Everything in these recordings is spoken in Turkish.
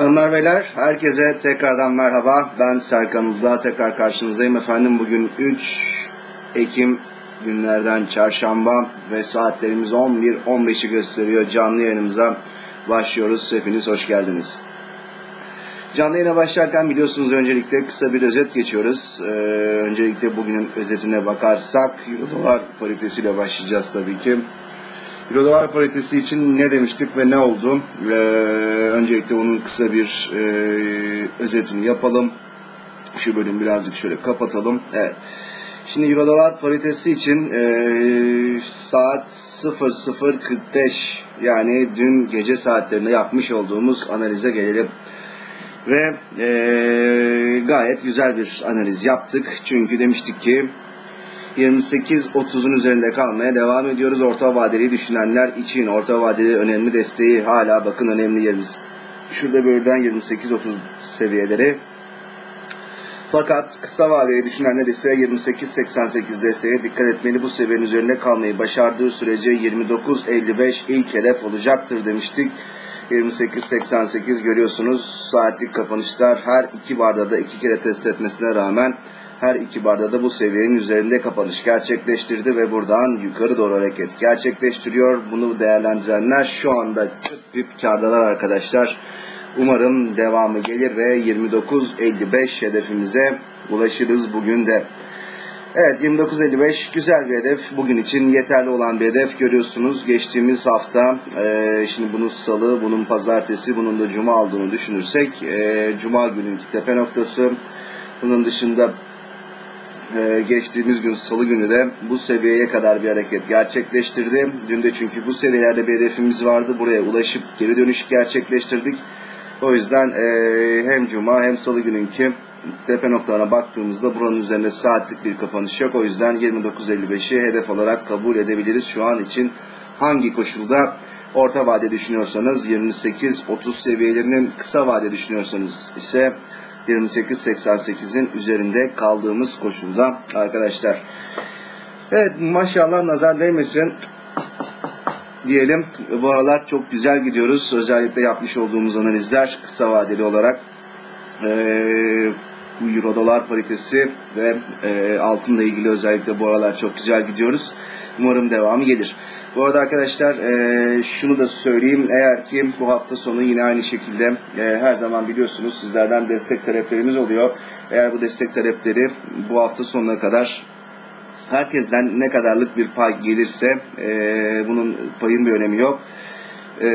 Hanımlar beyler herkese tekrardan merhaba. Ben Serkan Uludağ tekrar karşınızdayım efendim. Bugün 3 Ekim günlerden çarşamba ve saatlerimiz 11.15'i gösteriyor. Canlı yayınımıza başlıyoruz. Hepiniz hoş geldiniz. Canlı yayına başlarken biliyorsunuz öncelikle kısa bir özet geçiyoruz. Ee, öncelikle bugünün özetine bakarsak dolar paritesiyle başlayacağız tabii ki. Euro dolar paritesi için ne demiştik ve ne oldu? Ee, öncelikle onun kısa bir e, özetini yapalım. Şu bölüm birazcık şöyle kapatalım. Evet. Şimdi Euro dolar paritesi için e, saat 00.45 yani dün gece saatlerinde yapmış olduğumuz analize gelelim. Ve e, gayet güzel bir analiz yaptık. Çünkü demiştik ki 28-30'un üzerinde kalmaya devam ediyoruz. Orta vadeli düşünenler için orta vadeli önemli desteği hala bakın önemli yerimiz. Şurada birden 28-30 seviyeleri. Fakat kısa vadeli düşünenler ise 28-88 desteğe dikkat etmeli. Bu seviyenin üzerinde kalmayı başardığı sürece 29-55 ilk hedef olacaktır demiştik. 28-88 görüyorsunuz saatlik kapanışlar her iki barda da iki kere test etmesine rağmen her iki barda da bu seviyenin üzerinde kapanış gerçekleştirdi ve buradan yukarı doğru hareket gerçekleştiriyor. Bunu değerlendirenler şu anda bir kardalar arkadaşlar. Umarım devamı gelir ve 29.55 hedefimize ulaşırız bugün de. Evet 29.55 güzel bir hedef. Bugün için yeterli olan bir hedef görüyorsunuz. Geçtiğimiz hafta e, şimdi bunun salı, bunun pazartesi, bunun da cuma olduğunu düşünürsek e, cuma gününkü tepe noktası. Bunun dışında e, geçtiğimiz gün salı günü de bu seviyeye kadar bir hareket gerçekleştirdi. Dün de çünkü bu seviyelerde bir hedefimiz vardı. Buraya ulaşıp geri dönüş gerçekleştirdik. O yüzden e, hem cuma hem salı gününkü tepe noktalarına baktığımızda buranın üzerinde saatlik bir kapanış yok. O yüzden 29.55'i hedef olarak kabul edebiliriz. Şu an için hangi koşulda orta vade düşünüyorsanız 28-30 seviyelerinin kısa vade düşünüyorsanız ise 28-88'in üzerinde kaldığımız koşulda arkadaşlar. Evet maşallah nazar değmesin diyelim. Bu aralar çok güzel gidiyoruz. Özellikle yapmış olduğumuz analizler kısa vadeli olarak ee, bu euro dolar paritesi ve e, altınla ilgili özellikle bu aralar çok güzel gidiyoruz. Umarım devamı gelir. Bu arada arkadaşlar e, şunu da söyleyeyim. Eğer ki bu hafta sonu yine aynı şekilde e, her zaman biliyorsunuz sizlerden destek taleplerimiz oluyor. Eğer bu destek talepleri bu hafta sonuna kadar herkesten ne kadarlık bir pay gelirse e, bunun payın bir önemi yok. E,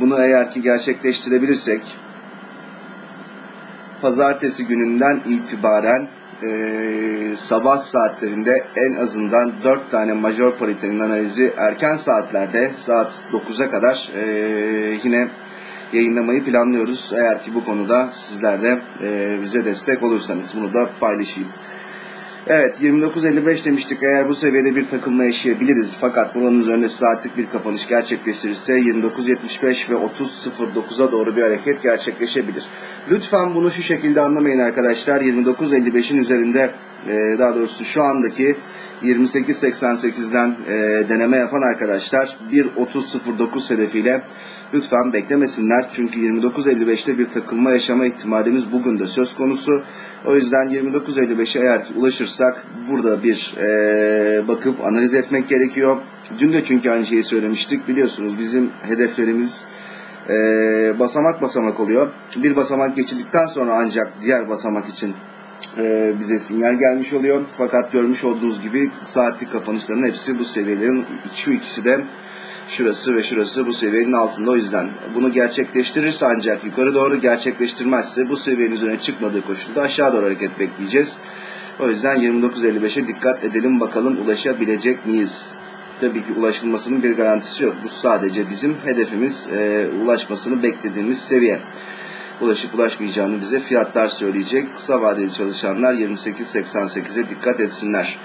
bunu eğer ki gerçekleştirebilirsek pazartesi gününden itibaren e, sabah saatlerinde en azından 4 tane major paritenin analizi erken saatlerde saat 9'a kadar e, yine yayınlamayı planlıyoruz. Eğer ki bu konuda sizler de e, bize destek olursanız bunu da paylaşayım. Evet 29.55 demiştik eğer bu seviyede bir takılma yaşayabiliriz fakat buranın üzerinde saatlik bir kapanış gerçekleştirirse 29.75 ve 30.09'a doğru bir hareket gerçekleşebilir. Lütfen bunu şu şekilde anlamayın arkadaşlar 29.55'in üzerinde e, daha doğrusu şu andaki 28.88'den e, deneme yapan arkadaşlar 1.30.09 hedefiyle lütfen beklemesinler. Çünkü 29.55'te bir takılma yaşama ihtimalimiz bugün de söz konusu. O yüzden 29.55'e eğer ulaşırsak burada bir e, bakıp analiz etmek gerekiyor. Dün de çünkü aynı şeyi söylemiştik. Biliyorsunuz bizim hedeflerimiz e, basamak basamak oluyor. Bir basamak geçildikten sonra ancak diğer basamak için e, bize sinyal gelmiş oluyor. Fakat görmüş olduğunuz gibi saatlik kapanışların hepsi bu seviyelerin şu ikisi de şurası ve şurası bu seviyenin altında o yüzden bunu gerçekleştirirse ancak yukarı doğru gerçekleştirmezse bu seviyenin üzerine çıkmadığı koşulda aşağı doğru hareket bekleyeceğiz. O yüzden 29.55'e dikkat edelim bakalım ulaşabilecek miyiz? Tabii ki ulaşılmasının bir garantisi yok. Bu sadece bizim hedefimiz e, ulaşmasını beklediğimiz seviye. Ulaşıp ulaşmayacağını bize fiyatlar söyleyecek. Kısa vadeli çalışanlar 28.88'e dikkat etsinler.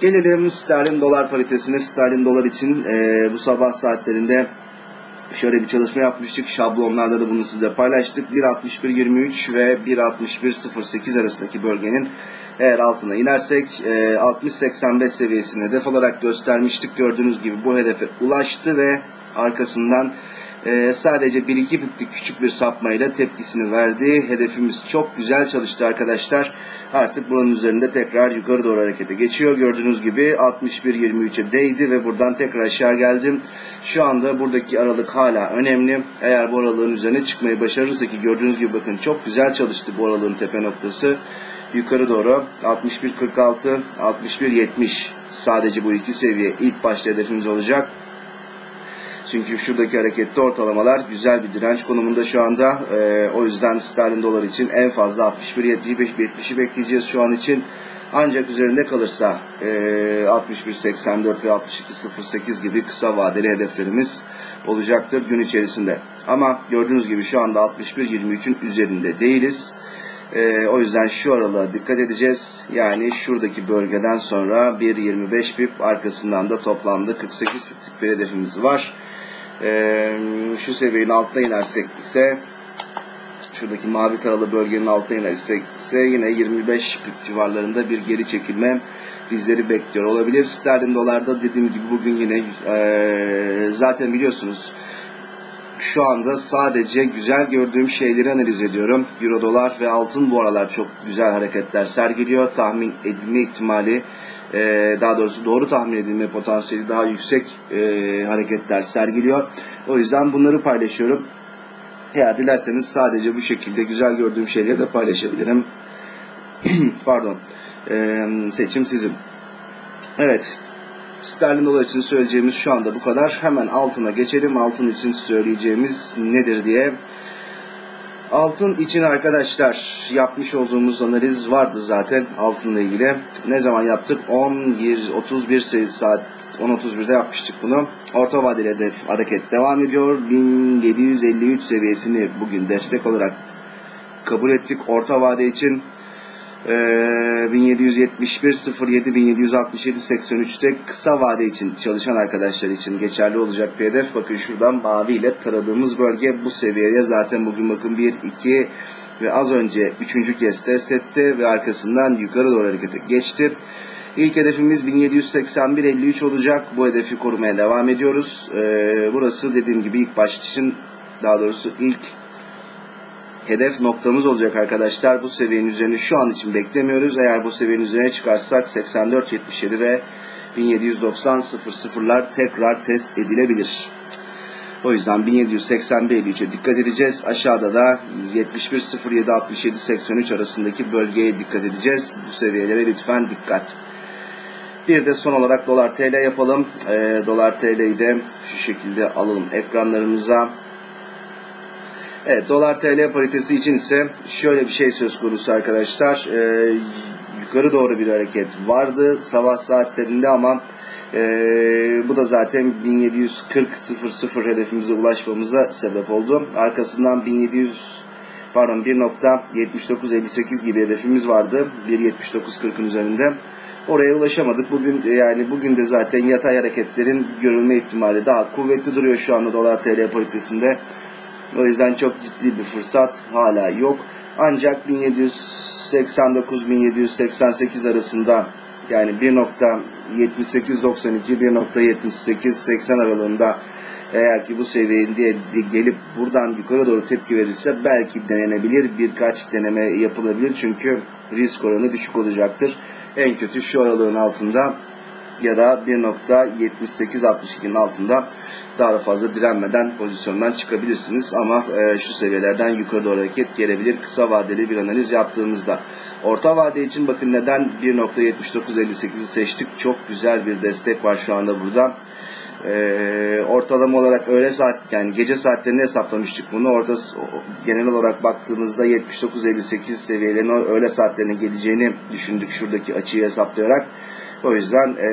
Gelelim sterlin dolar paritesine. Sterlin dolar için e, bu sabah saatlerinde şöyle bir çalışma yapmıştık. Şablonlarda da bunu sizle paylaştık. 1.61.23 ve 1.61.08 arasındaki bölgenin eğer altına inersek e, 60-85 seviyesini hedef olarak göstermiştik. Gördüğünüz gibi bu hedefe ulaştı ve arkasından Ee, sadece 1-2 piplik küçük bir sapmayla tepkisini verdi. Hedefimiz çok güzel çalıştı arkadaşlar. Artık buranın üzerinde tekrar yukarı doğru harekete geçiyor. Gördüğünüz gibi 61-23'e değdi ve buradan tekrar aşağı geldim. Şu anda buradaki aralık hala önemli. Eğer bu aralığın üzerine çıkmayı başarırsa ki gördüğünüz gibi bakın çok güzel çalıştı bu aralığın tepe noktası. Yukarı doğru 61-46, 61-70 sadece bu iki seviye ilk başta hedefimiz olacak. Çünkü şuradaki hareketli ortalamalar güzel bir direnç konumunda şu anda. Ee, o yüzden sterlin dolar için en fazla 61.70'i bekleyeceğiz şu an için. Ancak üzerinde kalırsa e, 61.84 ve 62.08 gibi kısa vadeli hedeflerimiz olacaktır gün içerisinde. Ama gördüğünüz gibi şu anda 61.23'ün üzerinde değiliz. Ee, o yüzden şu aralığa dikkat edeceğiz. Yani şuradaki bölgeden sonra 1.25 pip arkasından da toplamda 48 piplik bir hedefimiz var. Ee, şu seviyenin altına inersek ise şuradaki mavi taralı bölgenin altına inersek ise yine 25 pip civarlarında bir geri çekilme bizleri bekliyor olabilir. Sterlin dolarda dediğim gibi bugün yine e, zaten biliyorsunuz şu anda sadece güzel gördüğüm şeyleri analiz ediyorum. Euro dolar ve altın bu aralar çok güzel hareketler sergiliyor. Tahmin edilme ihtimali e, daha doğrusu doğru tahmin edilme potansiyeli daha yüksek e, hareketler sergiliyor. O yüzden bunları paylaşıyorum. Eğer dilerseniz sadece bu şekilde güzel gördüğüm şeyleri de paylaşabilirim. Pardon. E, seçim sizin. Evet. Sterlin dolar için söyleyeceğimiz şu anda bu kadar. Hemen altına geçelim. Altın için söyleyeceğimiz nedir diye. Altın için arkadaşlar yapmış olduğumuz analiz vardı zaten altınla ilgili. Ne zaman yaptık? 10, 31 saat 10.31'de yapmıştık bunu. Orta vadeli hedef hareket devam ediyor. 1753 seviyesini bugün destek olarak kabul ettik. Orta vade için ee, 1771 07 1767 83'te kısa vade için çalışan arkadaşlar için geçerli olacak bir hedef. Bakın şuradan mavi ile taradığımız bölge bu seviyeye zaten bugün bakın 1 2 ve az önce üçüncü kez test etti ve arkasından yukarı doğru harekete geçti. İlk hedefimiz 1781-53 olacak. Bu hedefi korumaya devam ediyoruz. Ee, burası dediğim gibi ilk baş için daha doğrusu ilk hedef noktamız olacak arkadaşlar. Bu seviyenin üzerine şu an için beklemiyoruz. Eğer bu seviyenin üzerine çıkarsak 84-77 ve 1790-00'lar tekrar test edilebilir. O yüzden 1781-53'e dikkat edeceğiz. Aşağıda da 71-07-67-83 arasındaki bölgeye dikkat edeceğiz. Bu seviyelere lütfen dikkat. Bir de son olarak dolar TL yapalım. E, dolar TL'yi de şu şekilde alalım ekranlarımıza. Evet dolar TL paritesi için ise şöyle bir şey söz konusu arkadaşlar. E, yukarı doğru bir hareket vardı sabah saatlerinde ama e, bu da zaten 1740.00 hedefimize ulaşmamıza sebep oldu. Arkasından 1700 pardon 1.7958 gibi hedefimiz vardı. 1.7940'ın üzerinde. Oraya ulaşamadık. Bugün yani bugün de zaten yatay hareketlerin görülme ihtimali daha kuvvetli duruyor şu anda dolar TL paritesinde. O yüzden çok ciddi bir fırsat hala yok. Ancak 1789-1788 arasında yani 1.7892 1.7880 aralığında eğer ki bu seviyeye gelip buradan yukarı doğru tepki verirse belki denenebilir. Birkaç deneme yapılabilir. Çünkü risk oranı düşük olacaktır. En kötü şu aralığın altında ya da 1.7862'nin altında daha da fazla direnmeden pozisyondan çıkabilirsiniz. Ama e, şu seviyelerden yukarı doğru hareket gelebilir kısa vadeli bir analiz yaptığımızda. Orta vade için bakın neden 1.7958'i seçtik. Çok güzel bir destek var şu anda burada. Ee, ortalama olarak öğle saat yani gece saatlerini hesaplamıştık bunu. Orada genel olarak baktığımızda 79.58 seviyelerine öğle saatlerine geleceğini düşündük şuradaki açıyı hesaplayarak. O yüzden e,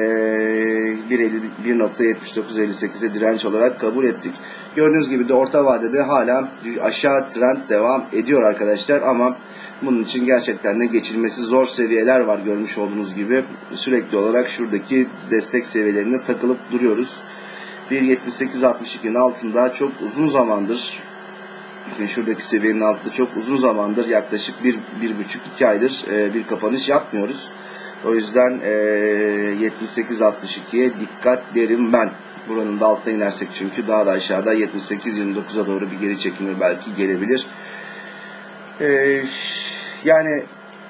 1.7958'e direnç olarak kabul ettik. Gördüğünüz gibi de orta vadede hala aşağı trend devam ediyor arkadaşlar ama bunun için gerçekten de geçilmesi zor seviyeler var görmüş olduğunuz gibi. Sürekli olarak şuradaki destek seviyelerine takılıp duruyoruz. 1.78.62'nin altında çok uzun zamandır şuradaki seviyenin altında çok uzun zamandır yaklaşık bir, bir buçuk iki aydır bir kapanış yapmıyoruz. O yüzden e, 78-62'ye dikkat derim ben. Buranın da altına inersek çünkü daha da aşağıda 78-29'a doğru bir geri çekilme belki gelebilir. Ee, yani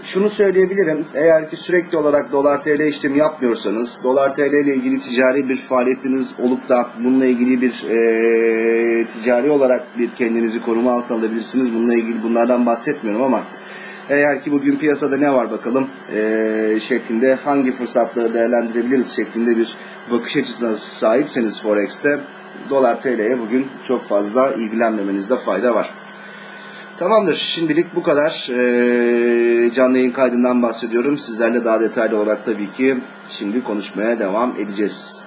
şunu söyleyebilirim. Eğer ki sürekli olarak dolar TL işlemi yapmıyorsanız, dolar TL ile ilgili ticari bir faaliyetiniz olup da bununla ilgili bir e, ticari olarak bir kendinizi koruma altına alabilirsiniz. Bununla ilgili bunlardan bahsetmiyorum ama eğer ki bugün piyasada ne var bakalım e, şeklinde hangi fırsatları değerlendirebiliriz şeklinde bir bakış açısına sahipseniz Forex'te dolar TL'ye bugün çok fazla ilgilenmemenizde fayda var. Tamamdır. Şimdilik bu kadar. Ee, canlı yayın kaydından bahsediyorum. Sizlerle daha detaylı olarak tabii ki şimdi konuşmaya devam edeceğiz.